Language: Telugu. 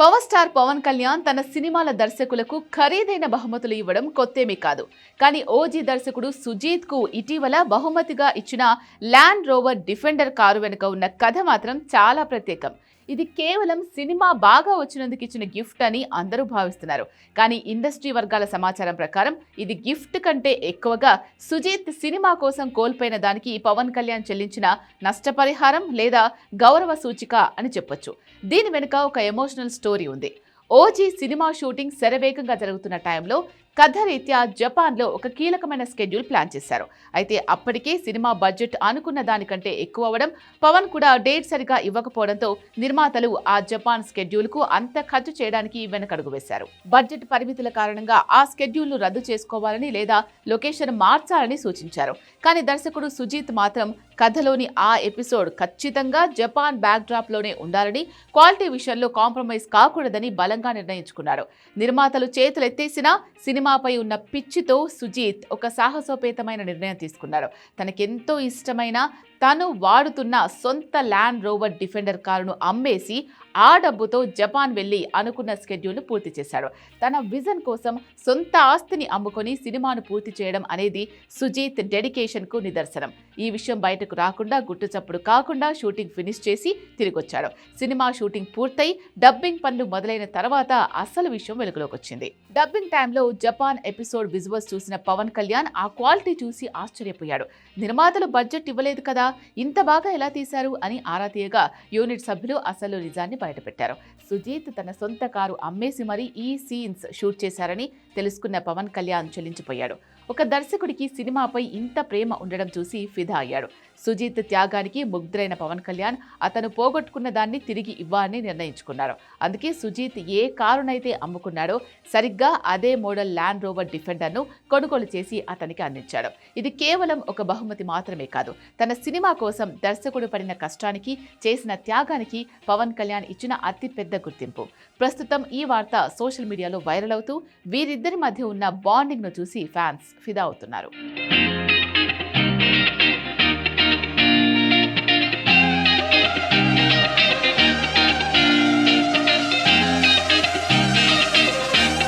పవర్ స్టార్ పవన్ కళ్యాణ్ తన సినిమాల దర్శకులకు ఖరీదైన బహుమతులు ఇవ్వడం కొత్తేమీ కాదు. కానీ ఓజీ దర్శకుడు సుజీత్కు ఇటీవల బహుమతిగా ఇచ్చిన ల్యాండ్ రోవర్ డిఫెండర్ కారు వెనుక ఉన్న కథ మాత్రం చాలా ప్రత్యేకం. ఇది కేవలం సినిమా బాగా వచ్చినందుకు ఇచ్చిన గిఫ్ట్ అని అందరూ భావిస్తున్నారు. కానీ ఇండస్ట్రీ వర్గాల సమాచారం ప్రకారం ఇది గిఫ్ట్ కంటే ఎక్కువగా సుజీత్ సినిమా కోసం కోల్పోయిన దానికి పవన్ కళ్యాణ్ చెల్లించిన నష్టపరిహారం లేదా గౌరవ సూచిక అని చెప్పొచ్చు. దీని వెనుక ఒక ఎమోషనల్ స్టోరీ ఉంది. ఓజీ సినిమా షూటింగ్ శరవేగంగా జరుగుతున్న టైంలో కథ రీత్యా జపాన్లో ఒక కీలకమైన స్కెడ్యూల్ ప్లాన్ చేశారు. అయితే అప్పటికే సినిమా బడ్జెట్ అనుకున్న దానికంటే ఎక్కువ అవ్వడం పవన్ కూడా డేట్ సరిగా ఇవ్వకపోవడంతో నిర్మాతలు ఆ జపాన్ స్కెడ్యూల్కు అంత ఖర్చు చేయడానికి వెనకడుగు వేశారు. బడ్జెట్ పరిమితుల కారణంగా ఆ స్కెడ్యూల్ను రద్దు చేసుకోవాలని లేదా లొకేషన్ మార్చాలని సూచించారు. కానీ దర్శకుడు సుజీత్ మాత్రం కథలోని ఆ ఎపిసోడ్ ఖచ్చితంగా జపాన్ బ్యాక్డ్రాప్లోనే ఉండాలని క్వాలిటీ విషయంలో కాంప్రమైజ్ కాకూడదని బలంగా నిర్ణయించుకున్నారు. నిర్మాతలు చేతులెత్తేసినా సినిమాపై ఉన్న పిచ్చితో సుజీత్ ఒక సాహసోపేతమైన నిర్ణయం తీసుకున్నారు. తనకెంతో ఇష్టమైన తను వాడుతున్న సొంత ల్యాండ్ రోవర్ డిఫెండర్ కారును అమ్మేసి ఆ డబ్బుతో జపాన్ వెళ్ళి అనుకున్న స్కెడ్యూల్ను పూర్తి చేశాడు. తన విజన్ కోసం సొంత ఆస్తిని అమ్ముకొని సినిమాను పూర్తి చేయడం అనేది సుజీత్ డెడికేషన్కు నిదర్శనం. ఈ విషయం బయటకు రాకుండా గుట్టు చప్పుడు కాకుండా షూటింగ్ ఫినిష్ చేసి తిరిగొచ్చాడు. సినిమా షూటింగ్ పూర్తయి డబ్బింగ్ పనులు మొదలైన తర్వాత తర్వాత అసలు విషయం వెలుగులోకి వచ్చింది. డబ్బింగ్ టైంలో జపాన్ ఎపిసోడ్ విజువల్స్ చూసిన పవన్ కళ్యాణ్ ఆ క్వాలిటీ చూసి ఆశ్చర్యపోయాడు. నిర్మాతలు బడ్జెట్ ఇవ్వలేదు కదా ఇంత బాగా ఎలా తీశారు అని ఆరా తీయగా యూనిట్ సభ్యులు అసలు నిజాన్ని బయటపెట్టారు. సుజీత్ తన సొంత కారు అమ్మేసి మరీ ఈ సీన్స్ షూట్ చేశారని తెలుసుకున్న పవన్ కళ్యాణ్ చెల్లించిపోయాడు. ఒక దర్శకుడికి సినిమాపై ఇంత ప్రేమ ఉండడం చూసి ఫిదా అయ్యాడు. సుజీత్ త్యాగానికి ముగ్ధులైన పవన్ కళ్యాణ్ అతను పోగొట్టుకున్న దాన్ని తిరిగి ఇవ్వాలని నిర్ణయించుకున్నారు. అందుకే సుజీత్ ఏ కారునైతే అమ్ముకున్నాడో సరిగ్గా అదే మోడల్ ల్యాండ్ రోవర్ డిఫెండర్ను కొనుగోలు చేసి అతనికి అందించాడు. ఇది కేవలం ఒక బహుమతి మాత్రమే కాదు. తన సినిమా కోసం దర్శకుడు పడిన కష్టానికి చేసిన త్యాగానికి పవన్ కళ్యాణ్ ఇచ్చిన అతిపెద్ద గుర్తింపు. ప్రస్తుతం ఈ వార్త సోషల్ మీడియాలో వైరల్ అవుతూ వీరిద్దరి మధ్య ఉన్న బాండింగ్ను చూసి ఫ్యాన్స్ ఫిదా అవుతున్నారు.